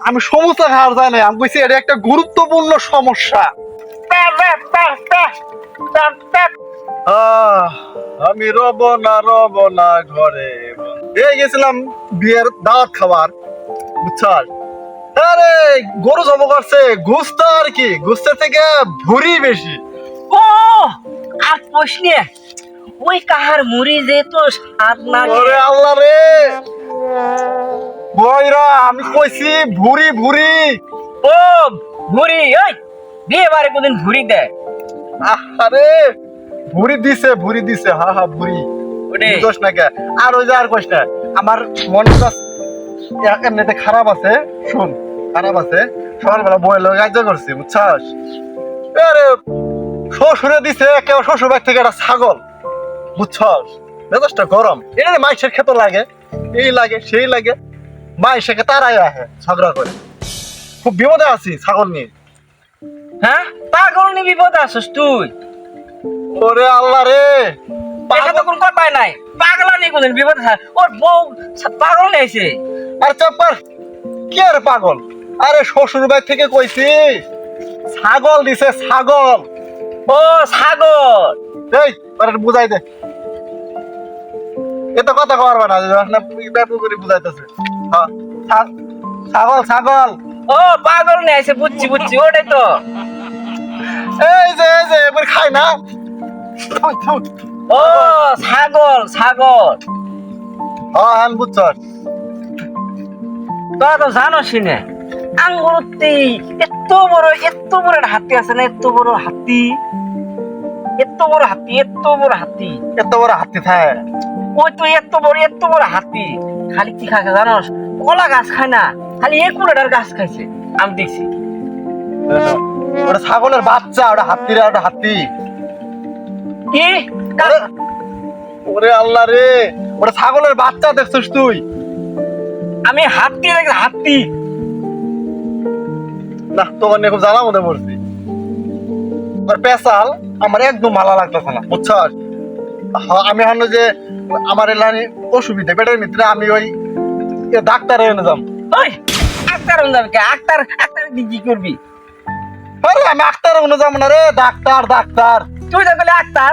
আমি সমস্যা খাওয়ার জানি আমি কইছি এটা একটা গুরুত্বপূর্ণ সমস্যা। আমি রব না রব না ঘরে। এই গেছিলাম বিয়ের দাওয়াত খাবার বুঝছাস? আরে গরু জব করছে গুস্ত আর কি? গুস্তের থেকে ভুরি বেশি। ও আর প্রশ্নে ওই কাহার মুড়ি যে তো স্বাদ লাগে আল্লাহ রে! আমি কইছি ভুরি ভুরি। ও ভুড়ি ওই বিয়ে বারে কোনদিন ভুড়ি দেয় আরে ভুরি দিছে ভুরি দিছে হা হা ভুরি। ওরে বুঝোস না কে? আর ওই যে আর কইস না আমার মনটা এমনিতে খারাপ আছে শুন খারাপ আছে। সকালবেলা বইয়ের লোক কাজ করছি বুঝছাস? আরে শ্বশুরে দিছে কেউ শ্বশুর বাড়ি থেকে একটা ছাগল বুঝছস? মেজাজটা গরম। এটা মাইসের খেত লাগে এই লাগে সেই লাগে। মাইসেকে তারাই আহে ঝগড়া করে। খুব বিপদে আছি ছাগল নিয়ে। হ্যাঁ? পাগল নি বিপদ আসছ তুই। ওরে আল্লাহ রে। তো কোন কথাই নাই। পাগল নি কোনদিন বিপদ ওর বউ পাগল আর কি আর পাগল? আরে শ্বশুর বাড়ি থেকে কইছি ছাগল দিছে ছাগল। ও সাগর এই আরে বুঝাই দে। এত কথা কওয়ার না বুঝাইতেছে। ছাগল ছাগল। ও পাগল নেছে বুঝছি বুঝছি ওটাই তো। এই যে এই যে এবার খাই না। ও ছাগল ছাগল। হ্যাঁ হ্যাঁ বুঝছস তোরা তো জানোস না আঙ্গুরতে এত বড় এত বড় হাতি আছে না এত বড় হাতি? এত বড় হাতি এত বড় হাতি। এত বড় হাতি থাকে। ওই তো এত বড় এত বড় হাতি। খালি কি খায় জানোস? কলা গাছ খায় না খালি এক কুড়াটার গাছ খাইছে আমি দেখছি। ওটা ছাগলের বাচ্চা ওটা হাতির ওটা হাতি। কি? ওরে- আল্লাহ রে ওটা ছাগলের বাচ্চা দেখছিস তুই? আমি হাতি দেখছি হাতি। না তোমার নিয়ে খুব জ্বালা মধ্যে পড়ছি আর পেশাল আমার একদম ভালো লাগতেছে না বুঝছস? হ- আমি হলো যে আমার এলানি অসুবিধা। বেটার ভিতরে আমি ওই ডাক্তারে এনে যাম। ওই যাবে কে? আক্তার আক্তার কি করবি? আরে আমি আক্তারে এনে যাব না রে। ডাক্তার ডাক্তার। তুই তো বলে আক্তার।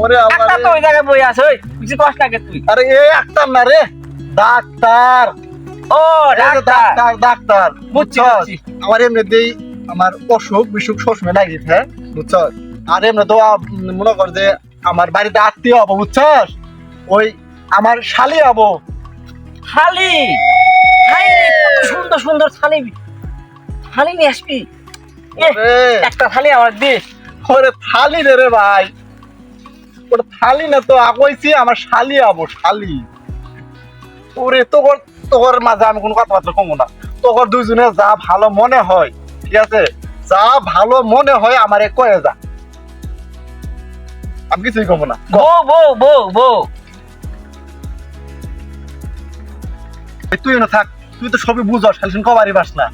ওরে তো ওই জায়গায় বই আছে ওই কিছু কষ্ট লাগে তুই? আরে এ আক্তার না রে। ডাক্তার। ও এই ডাক্তার। Doctor doctor. বুঝছি? বুঝছি। আমার এমনিতেই আমার অসুখ বিসুখ সবসময় লাগিয়েছে বুঝছস? আর এমনি তো মনে কর যে আমার বাড়িতে আত্মীয় হব বুঝছস? ওই আমার শালি থালি হাই সুন্দর সুন্দর থালি থালি নিয়ে আসবি। একটা থালি আমার দি। ওরে থালি রে রে ভাই। ওটা থালি না তো কইছি আমার শালি হব শালি। ওরে তোর তোর মাঝে আমি কোনো কথাবার্তা কমো না। তোর দুইজনে যা ভালো মনে হয় ঠিক আছে? যা ভালো মনে হয় আমারে কয়ে যা। আমি কিছুই কমো না। বউ বউ বউ বউ। তুই না থাক তুই তো সবই বুঝস খালি কবারই পাস না।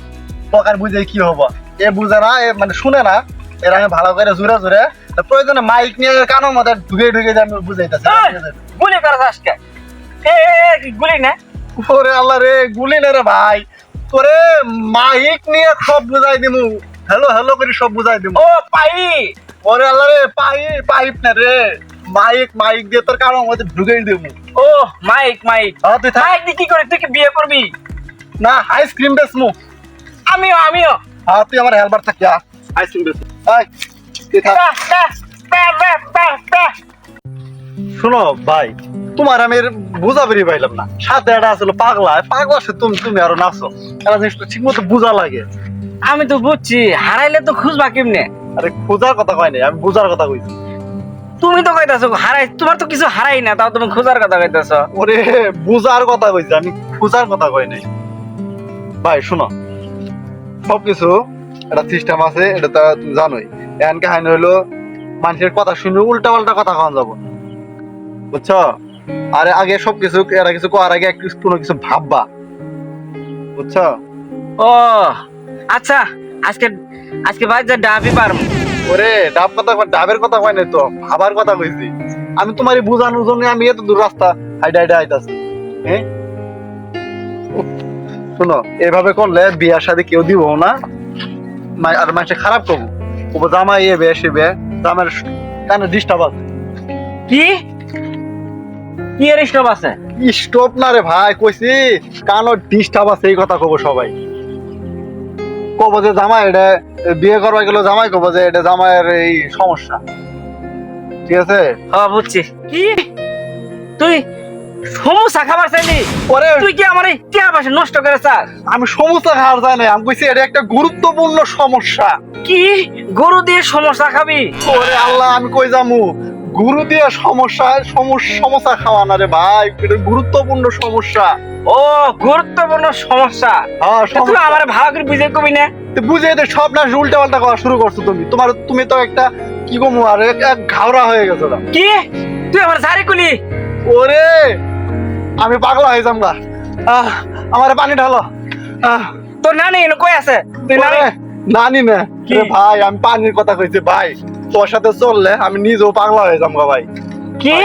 তোকে আর বুঝে কি হব? এ বুঝে না এ মানে শুনে না এর আমি ভালো করে জুড়ে জুড়ে তা প্রয়োজনে মাইক নিয়ে কানের মধ্যে ঢুকে ঢুকে আমি বুঝাইতেছি গুলি করাস আজকে? গুলি না? ওরে আল্লাহ রে গুলি না রে ভাই। তোরে মাইক নিয়ে সব বুঝাই দিমু। হ্যালো হ্যালো করে সব বুঝাই দিমু। ও পাই। ওরে আল্লাহ রে পাইপ পাইপ না রে। মাইক মাইক দিয়ে তোর কানের মধ্যে ঢুকে দিমু ও মাইক মাইক। তুই মাইক দিয়ে কি করে তুই কি বিয়ে করবি? না আইসক্রিম বেসমু আমিও আমিও। হ্যাঁ তুই আমার হেলবার থাকি আইসক্রিম বেসমু আই তুই থাক। শোনো ভাই তোমার আমি এর বুঝাবেরি পাইলাম না। সাথে একটা আসলে পাগলা। পাগলা সে তুমি তুমি আরও নাচো। একটা জিনিসটা ঠিক মতো বুঝা লাগে। আমি তো বুঝছি হারাইলে তো খুঁজবা কেমনে? আরে খোঁজার কথা কয় নাই আমি বুঝার কথা কইছি। তুমি তো কইতাছো হারাই তোমার তো কিছু হারাই না তাও তুমি খোঁজার কথা কইতাছো। ওরে বুঝার কথা কইছি আমি খোঁজার কথা কই নাই। ভাই শোনো সবকিছু একটা সিস্টেম আছে এটা তো তুমি জানোই। এন কাহিনী হইল মানুষের কথা শুনে উল্টা পাল্টা কথা কন যাব। বুঝছ? আরে আগে সবকিছু এরা কিছু করার আগে কোনো কিছু ভাববা। বুঝছ? ও আচ্ছা আজকে আজকে ভাই যা ডাবি পারম ওরে ডাব কথা ডাবের কথা কয় নাই তো ভাবার কথা কইছি। আমি তোমারই বুঝানোর জন্য আমি এত দূর রাস্তা হাইডা হাইডা আইতাছি হ্যাঁ শোনো এভাবে করলে বিয়ার সাথে কেউ দিব না। আর মানুষে খারাপ করব। ও জামাই এ বে সে বে। জামার কানে ডিস্টার্ব আছে। কি? কি এর স্টপ আছে? স্টপ না রে ভাই কইছি কানো ডিস্টার্ব আছে এই কথা কব সবাই। কব যে জামাই এটা বিয়ে করবা গেল জামাই কব যে এটা জামাইয়ের এই সমস্যা। ঠিক আছে? হ্যাঁ বুঝছি। কি? তুই সমস্যা খাবার চাইলি? পরে তুই কি আমার টিয়া নষ্ট করে চাস? আমি সমস্যা খাওয়ার জানি আমি কইছি এটা একটা গুরুত্বপূর্ণ সমস্যা। কি? গরু দিয়ে সমস্যা খাবি? ওরে আল্লাহ আমি কই যামু? গুরু দিয়ে সমস্যা সমস্যা সমস্যা খাওয়া না রে ভাই এটা গুরুত্বপূর্ণ সমস্যা। ও গুরুত্বপূর্ণ সমস্যা। হ্যাঁ সমস্যা। আমার ভালো করে বুঝে কবি না? বুঝে এদের সব না উল্টা পাল্টা করা শুরু করছ তুমি। তোমার তুমি তো একটা কি কমু আর এক ঘাওড়া হয়ে গেছো না কি? তুই আমার সারি কুলি? ওরে আমি পাগলা হয়ে যাম গা। আহ, আমারে পানি ঢালো। তোর নানি কই আছে? তুই নানি? নানি না? ভাই আমি পানির কথা কইছি ভাই। তোর সাথে চললে আমি নিজেও পাগলা হয়ে যাব গা ভাই। কি?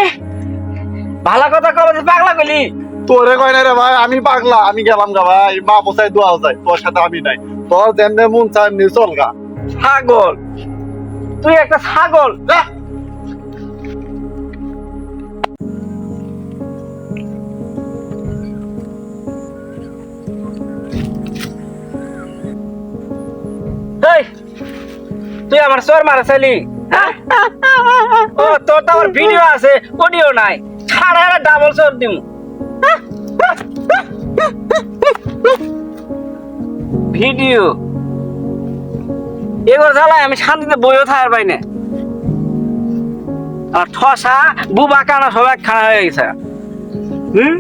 ভালো কথা কবে পাগলা কইলি? তোরে কয় না রে ভাই আমি পাগলা আমি গেলাম গা ভাই মা পোসাই দোয়া যায় তোর সাথে আমি নাই। তোর যেমনে মন চাই এমনি চল গা। ছাগল। তুই একটা ছাগল। তুই আমার চোর মারা চাইলি হ্যাঁ? ও, তোর তো ভিডিও আছে, অডিও নাই। ছাড়া ডাবল চোর দিম। ভিডিও। এগুলো জ্বালায় আমি শান্তিতে বইও থাকার পাই না আর ঠসা বুবা কানা সব এক খানা হয়ে গেছে। হুম?